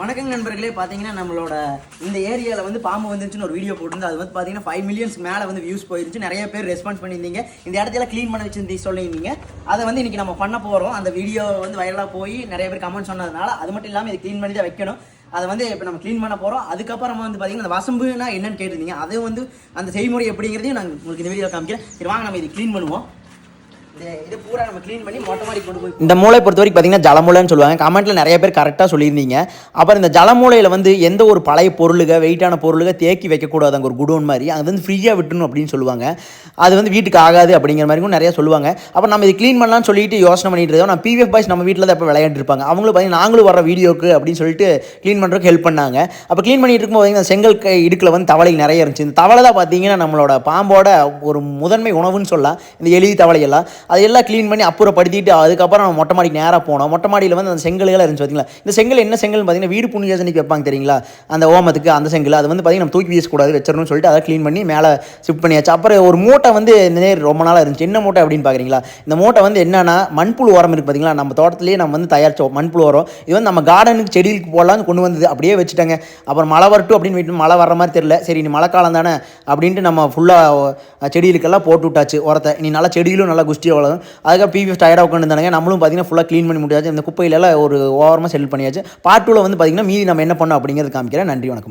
வணக்கம் நண்பர்களே பார்த்தீங்கன்னா நம்மளோட இந்த ஏரியாவில் வந்து பாம்பு வந்துருச்சுன்னு ஒரு வீடியோ போட்டிருந்து அது வந்து பார்த்தீங்கன்னா ஃபைவ் மில்லியன்ஸ் மேலே வந்து வியூஸ் போயிருச்சு நிறைய பேர் ரெஸ்பான்ஸ் பண்ணியிருந்தீங்க. இந்த இடத்துல க்ளீன் பண்ண வச்சிருந்தீங்க சொல்லியிருந்தீங்க. அதை வந்து இன்றைக்கி நம்ம பண்ண போகிறோம் அந்த வீடியோ வந்து வைரலாக போய் நிறைய பேர் கமெண்ட் சொன்னதுனால அது மட்டும் இல்லாமல் இது க்ளீன் பண்ணி தான் வைக்கணும். அதை வந்து இப்போ நம்ம க்ளீன் பண்ண போகிறோம் அதுக்கப்புறமா வந்து பார்த்தீங்கன்னா அந்த வசம்புனா என்னன்னு கேட்டிருந்தீங்க. அது வந்து அந்த செய்முறை எப்படிங்கிறதையும் நாங்கள் உங்களுக்கு இந்த வீடியோ காமிக்கிறேன். சரி வாங்க நம்ம இது க்ளீன் பண்ணுவோம். இந்த மூளை பொறுத்த வரைக்கும் பார்த்தீங்கன்னா ஜலமூலைன்னு சொல்லுவாங்க. கமெண்ட்டில் நிறைய பேர் கரெக்டாக சொல்லியிருந்தீங்க. அப்புறம் இந்த ஜலமூலையில் வந்து எந்த ஒரு பழைய பொருளுக வெயிட்டான பொருளுக தேக்கி வைக்கக்கூடாது. அங்கே ஒரு குடோன் மாதிரி. அது வந்து ஃப்ரீயாக விட்டுணும் அப்படின்னு சொல்லுவாங்க. அது வந்து வீட்டுக்கு ஆகாது அப்படிங்கிற மாதிரி நிறைய சொல்லுவாங்க. அப்போ நம்ம இது க்ளீன் பண்ணலாம்னு சொல்லிட்டு யோசனை பண்ணிட்டு இருக்கோம் நான் பிவிஎஃப் பாய்ஸ் நம்ம வீட்டில் தான் இப்போ விளையாண்டுருப்பாங்க அவங்களும் பார்த்தீங்கன்னா நாங்களும் வர வீடியோக்கு அப்படின்னு சொல்லிட்டு க்ளீன் பண்ணுறதுக்கு ஹெல்ப் பண்ணாங்க. அப்போ க்ளீன் பண்ணிட்டு இருக்கும்போது பார்த்தீங்கன்னா செங்கல் கை இடுக்கில் வந்து தவளை நிறைய இருந்துச்சு. இந்த தவளை தான் பார்த்தீங்கன்னா நம்மளோட பாம்போட ஒரு முதன்மை உணவுன்னு சொல்லலாம். இந்த எலி தவளையெல்லாம். அதையெல்லாம் க்ளீன் பண்ணி அப்புறப்படுத்திட்டு அதுக்கப்புறம் நம்ம மொட்டை மாடிக்கு நேராக போனோம். மொட்டை மாடியில் வந்து அந்த செங்கல்கள் இருந்துச்சு பார்த்தீங்களா இந்த செங்கல் என்ன செங்கல் பார்த்தீங்கன்னா வீடு புண்ணியாசனிக்கு வைப்பாங்க தெரியுங்களா? அந்த ஓமத்துக்கு அந்த செங்கல். அது வந்து பார்த்தீங்கன்னா நம்ம தூக்கி வீசக்கூடாது வச்சிடணும்னு சொல்லிட்டு அதை க்ளீன் பண்ணி மேலே ஷிஃப்ட் பண்ணியாச்சு. அப்புறம் ஒரு மூட்டை வந்து இந்த நேர் ரொம்ப நாளாக இருந்துச்சு. என்ன மூட்டை அப்படின்னு பார்க்குறீங்களா இந்த மூட்டை வந்து என்னன்னா மண்புழு உரம் இருக்குது பார்த்தீங்களா நம்ம தோட்டத்திலேயே நம்ம வந்து தயாரிச்சோம் மண்புழு உரம் இது வந்து நம்ம கார்டனுக்கு செடிகளுக்கு போடலாம்னு கொண்டு வந்தது. அப்படியே வச்சுட்டாங்க. அப்புறம் மழை வரட்டும் அப்படின்னு விட்டு மழை வர்ற மாதிரி தெரியல. சரி நீ மழை காலம் தானே அப்படின்ட்டு நம்ம ஃபுல்லாக செடிகளுக்கெல்லாம் போட்டு விட்டாச்சு உரத்தை. நீ நல்லா செடியிலும் நல்லா குஸ்டியாக வளரும் அதுக்காக பிவிஎஸ் டயர்டாக உட்காந்துருந்தாங்க நம்மளும் பார்த்தீங்கன்னா ஃபுல்லாக க்ளீன் பண்ணி முடியாச்சு இந்த குப்பையிலலாம் ஒரு ஓரமாக செல் பண்ணியாச்சு. பார்ட் டூவில் வந்து பார்த்தீங்கன்னா மீதி நம்ம என்ன பண்ணோம் அப்படிங்கிறது காமிக்கிறேன். நன்றி வணக்கம்.